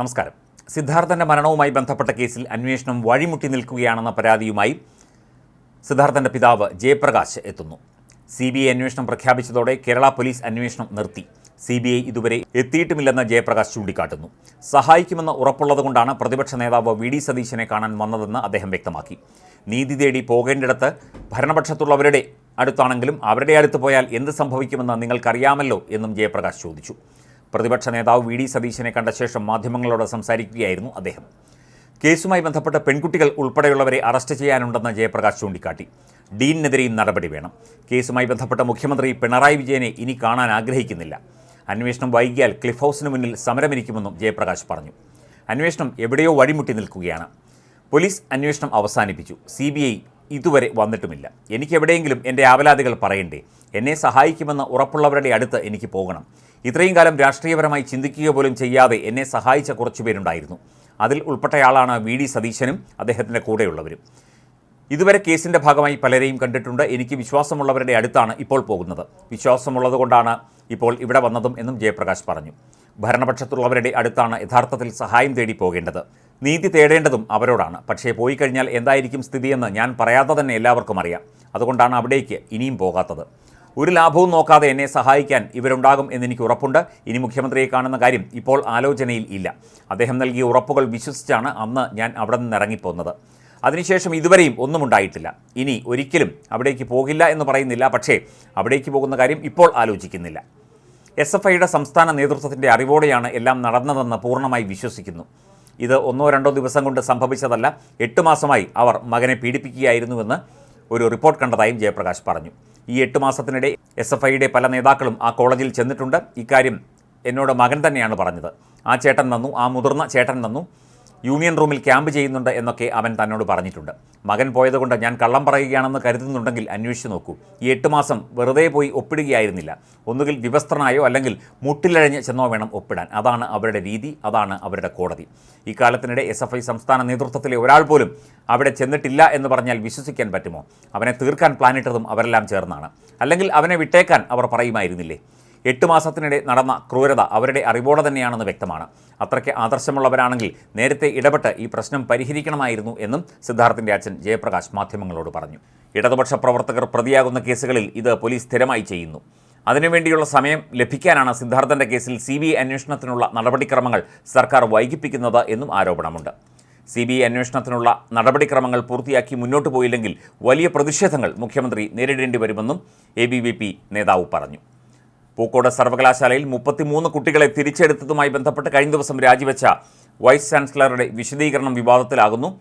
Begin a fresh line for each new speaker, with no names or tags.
നമസ്കാരം സിദ്ധാർത്ഥൻ്റെ മരണവുമായി ബന്ധപ്പെട്ട കേസിൽ അന്വേഷണം വഴിമുട്ടി നിൽക്കുകയാണെന്ന പരാതിയുമായി സിദ്ധാർത്ഥൻ്റെ പിതാവ് ജയപ്രകാശ് എത്തുന്നു സി ബി ഐ അന്വേഷണം പ്രഖ്യാപിച്ചതോടെ കേരള പോലീസ് അന്വേഷണം നിർത്തി സി ബി ഐ ഇതുവരെ എത്തിയിട്ടുമില്ലെന്ന് ജയപ്രകാശ് ചൂണ്ടിക്കാട്ടുന്നു സഹായിക്കുമെന്ന് ഉറപ്പുള്ളതുകൊണ്ടാണ് പ്രതിപക്ഷ നേതാവ് വി ഡി സതീശനെ കാണാൻ വന്നതെന്ന് അദ്ദേഹം വ്യക്തമാക്കി നീതി തേടി പോകേണ്ടിടത്ത് ഭരണപക്ഷത്തുള്ളവരുടെ അടുത്താണെങ്കിലും അവരുടെ അടുത്ത് പോയാൽ എന്ത് സംഭവിക്കുമെന്ന് നിങ്ങൾക്കറിയാമല്ലോ എന്നും ജയപ്രകാശ് ചോദിച്ചു പ്രതിപക്ഷ നേതാവ് വി ഡി സതീശനെ കണ്ട ശേഷം മാധ്യമങ്ങളോട് സംസാരിക്കുകയായിരുന്നു അദ്ദേഹം കേസുമായി ബന്ധപ്പെട്ട പെൺകുട്ടികൾ ഉൾപ്പെടെയുള്ളവരെ അറസ്റ്റ് ചെയ്യാനുണ്ടെന്ന് ജയപ്രകാശ് ചൂണ്ടിക്കാട്ടി ഡീനിനെതിരെയും നടപടി വേണം കേസുമായി ബന്ധപ്പെട്ട മുഖ്യമന്ത്രി പിണറായി വിജയനെ ഇനി കാണാൻ ആഗ്രഹിക്കുന്നില്ല അന്വേഷണം വൈകിയാൽ ക്ലിഫ് ഹൗസിന് മുന്നിൽ സമരമിരിക്കുമെന്നും ജയപ്രകാശ് പറഞ്ഞു അന്വേഷണം എവിടെയോ വഴിമുട്ടി നിൽക്കുകയാണ് പോലീസ് അന്വേഷണം അവസാനിപ്പിച്ചു സി ഇതുവരെ വന്നിട്ടുമില്ല എനിക്ക് എവിടെയെങ്കിലും എൻ്റെ ആവലാതികൾ പറയണ്ടേ എന്നെ സഹായിക്കുമെന്ന ഉറപ്പുള്ളവരുടെ അടുത്ത് എനിക്ക് പോകണം ഇത്രയും കാലം രാഷ്ട്രീയപരമായി ചിന്തിക്കുക പോലും ചെയ്യാതെ എന്നെ സഹായിച്ച കുറച്ചുപേരുണ്ടായിരുന്നു അതിൽ ഉൾപ്പെട്ടയാളാണ് വി ഡി സതീശനും അദ്ദേഹത്തിൻ്റെ കൂടെയുള്ളവരും ഇതുവരെ കേസിൻ്റെ ഭാഗമായി പലരെയും കണ്ടിട്ടുണ്ട് എനിക്ക് വിശ്വാസമുള്ളവരുടെ അടുത്താണ് ഇപ്പോൾ പോകുന്നത് വിശ്വാസമുള്ളതുകൊണ്ടാണ് ഇപ്പോൾ ഇവിടെ വന്നതും എന്നും ജയപ്രകാശ് പറഞ്ഞു ഭരണപക്ഷത്തുള്ളവരുടെ അടുത്താണ് യഥാർത്ഥത്തിൽ സഹായം തേടി പോകേണ്ടത് നീതി തേടേണ്ടതും അവരോടാണ് പക്ഷേ പോയി കഴിഞ്ഞാൽ എന്തായിരിക്കും സ്ഥിതിയെന്ന് ഞാൻ പറയാതെ തന്നെ എല്ലാവർക്കും അറിയാം അതുകൊണ്ടാണ് അവിടേക്ക് ഇനിയും പോകാത്തത് ഒരു ലാഭവും നോക്കാതെ എന്നെ സഹായിക്കാൻ ഇവരുണ്ടാകും എന്നെനിക്ക് ഉറപ്പുണ്ട് ഇനി മുഖ്യമന്ത്രിയെ കാണുന്ന കാര്യം ഇപ്പോൾ ആലോചനയിൽ ഇല്ല അദ്ദേഹം നൽകിയ ഉറപ്പുകൾ വിശ്വസിച്ചാണ് അന്ന് ഞാൻ അവിടെ നിന്ന് ഇറങ്ങിപ്പോന്നത് അതിനുശേഷം ഇതുവരെയും ഒന്നും ഉണ്ടായിട്ടില്ല ഇനി ഒരിക്കലും അവിടേക്ക് പോകില്ല എന്ന് പറയുന്നില്ല പക്ഷേ അവിടേക്ക് പോകുന്ന കാര്യം ഇപ്പോൾ ആലോചിക്കുന്നില്ല എസ് എഫ് ഐയുടെ സംസ്ഥാന നേതൃത്വത്തിൻ്റെ അറിവോടെയാണ് എല്ലാം നടന്നതെന്ന് പൂർണ്ണമായി വിശ്വസിക്കുന്നു ഇത് ഒന്നോ രണ്ടോ ദിവസം കൊണ്ട് സംഭവിച്ചതല്ല എട്ട് മാസമായി അവർ മകനെ പീഡിപ്പിക്കുകയായിരുന്നുവെന്ന് ഒരു റിപ്പോർട്ട് കണ്ടതായും ജയപ്രകാശ് പറഞ്ഞു ഈ എട്ട് മാസത്തിനിടെ എസ് എഫ് ഐയുടെ പല നേതാക്കളും ആ കോളേജിൽ ചെന്നിട്ടുണ്ട് ഇക്കാര്യം എന്നോട് മകൻ തന്നെയാണ് പറഞ്ഞത് ആ ചേട്ടൻ നന്നു ആ മുതിർന്ന ചേട്ടൻ നന്നു യൂണിയൻ റൂമിൽ ക്യാമ്പ് ചെയ്യുന്നുണ്ട് എന്നൊക്കെ അവൻ തന്നോട് പറഞ്ഞിട്ടുണ്ട് മകൻ പോയതുകൊണ്ട് ഞാൻ കള്ളം പറയുകയാണെന്ന് കരുതുന്നുണ്ടെങ്കിൽ അന്വേഷിച്ച് നോക്കൂ ഈ എട്ട് മാസം വെറുതെ പോയി ഒപ്പിടുകയായിരുന്നില്ല ഒന്നുകിൽ വിവസ്ത്രനായോ അല്ലെങ്കിൽ മുട്ടിലഴഞ്ഞ് ചെന്നോ വേണം ഒപ്പിടാൻ അതാണ് അവരുടെ രീതി അതാണ് അവരുടെ കോടതി ഇക്കാലത്തിനിടെ എസ് എഫ് ഐ സംസ്ഥാന നേതൃത്വത്തിലെ ഒരാൾ പോലും അവിടെ ചെന്നിട്ടില്ല എന്ന് പറഞ്ഞാൽ വിശ്വസിക്കാൻ പറ്റുമോ അവനെ തീർക്കാൻ പ്ലാനിട്ടതും അവരെല്ലാം ചേർന്നാണ് അല്ലെങ്കിൽ അവനെ വിട്ടേക്കാൻ അവർ പറയുമായിരുന്നില്ലേ എട്ട് മാസത്തിനിടെ നടന്ന ക്രൂരത അവരുടെ അറിവോടെ തന്നെയാണെന്ന് വ്യക്തമാണ് അത്രയ്ക്ക് ആദർശമുള്ളവരാണെങ്കിൽ നേരത്തെ ഇടപെട്ട് ഈ പ്രശ്നം പരിഹരിക്കണമായിരുന്നു എന്നും സിദ്ധാർത്ഥിൻ്റെ അച്ഛൻ ജയപ്രകാശ് മാധ്യമങ്ങളോട് പറഞ്ഞു ഇടതുപക്ഷ പ്രവർത്തകർ പ്രതിയാകുന്ന കേസുകളിൽ ഇത് പോലീസ് സ്ഥിരമായി ചെയ്യുന്നു അതിനുവേണ്ടിയുള്ള സമയം ലഭിക്കാനാണ് സിദ്ധാർത്ഥൻ്റെ കേസിൽ സി ബി ഐ അന്വേഷണത്തിനുള്ള നടപടിക്രമങ്ങൾ സർക്കാർ വൈകിപ്പിക്കുന്നത് എന്നും ആരോപണമുണ്ട് സി ബി ഐ അന്വേഷണത്തിനുള്ള നടപടിക്രമങ്ങൾ പൂർത്തിയാക്കി മുന്നോട്ടു പോയില്ലെങ്കിൽ വലിയ പ്രതിഷേധങ്ങൾ മുഖ്യമന്ത്രി നേരിടേണ്ടി വരുമെന്നും എ നേതാവ് പറഞ്ഞു പൂക്കോട് സർവകലാശാലയിൽ മുപ്പത്തിമൂന്ന് കുട്ടികളെ തിരിച്ചെടുത്തതുമായി ബന്ധപ്പെട്ട് കഴിഞ്ഞ ദിവസം രാജിവെച്ച വൈസ് ചാൻസലറുടെ വിശദീകരണം വിവാദത്തിലാകുന്നു